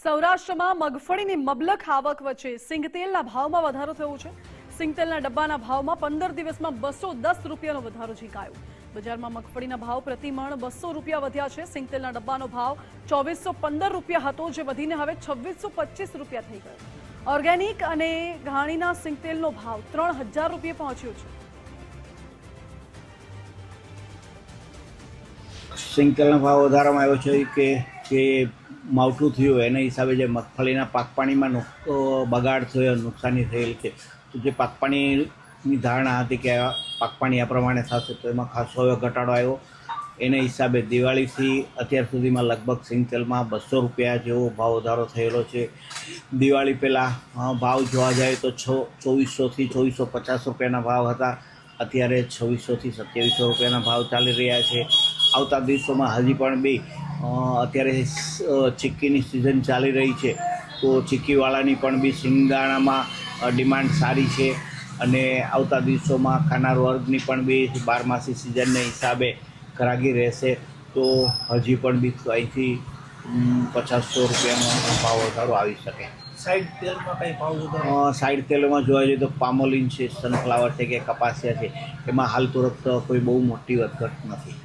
સૌરાષ્ટ્રમાં મગફળીની મબલખ આવક વચ્ચે સિંગતેલના ભાવમાં વધારો થયો છે. સિંગતેલના ડબ્બાના ભાવમાં પંદર દિવસમાં બસો દસ રૂપિયાનો વધારો ઝીકાયો. બજારમાં મગફળીના ભાવ પ્રતિમણ બસો રૂપિયા વધ્યા છે. સિંગતેલના ડબ્બાનો ભાવ ચોવીસો પંદર રૂપિયા હતો, જે વધીને હવે છવ્વીસો પચીસ રૂપિયા થઈ ગયો. ઓર્ગેનિક અને ઘાણીના સિંગતેલનો ભાવ ત્રણ હજાર રૂપિયા પહોંચ્યો છે. સિંગતેલનો ભાવ વધારવામાં આવ્યો છે કે માવઠું થયું, એના હિસાબે જે મગફળીના પાક પાણીમાં બગાડ થયો, નુકસાની થયેલ છે તો જે પાક પાણીની ધારણા હતી કે પાક પાણી આ પ્રમાણે થશે, તો એમાં ખાસો હવે ઘટાડો આવ્યો. એના હિસાબે દિવાળીથી અત્યાર સુધીમાં લગભગ સિંગતેલમાં બસો રૂપિયા જેવો ભાવ વધારો થયેલો છે. દિવાળી પહેલાં ભાવ જોવા જાય તો છ, ચોવીસોથી ચોવીસો પચાસ રૂપિયાના ભાવ હતા. અત્યારે છવ્વીસોથી સત્યાવીસો રૂપિયાના ભાવ ચાલી રહ્યા છે. આવતા દિવસોમાં હજી પણ બી અત્યારે ચીક્કીની સિઝન ચાલી રહી છે. તો ચીક્કીવાળાની પણ બી સિંગદાણામાં ડિમાન્ડ સારી છે. અને આવતા દિવસોમાં ખાનાર વર્ગની પણ બી બારમાસી સિઝનને હિસાબે ખરાગી રહેશે. તો હજી પણ બી અહીંથી પચાસસો રૂપિયાનો ભાવ વધારો આવી શકે. સાઈડ તેલમાં કઈ ભાવ વધારો? સાઈડ તેલમાં જોવા જઈએ તો પામોલિન છે સનફ્લાવર છે કે કપાસિયા છે એમાં હાલ તુરંત કોઈ બહુ મોટી વધઘટ નથી.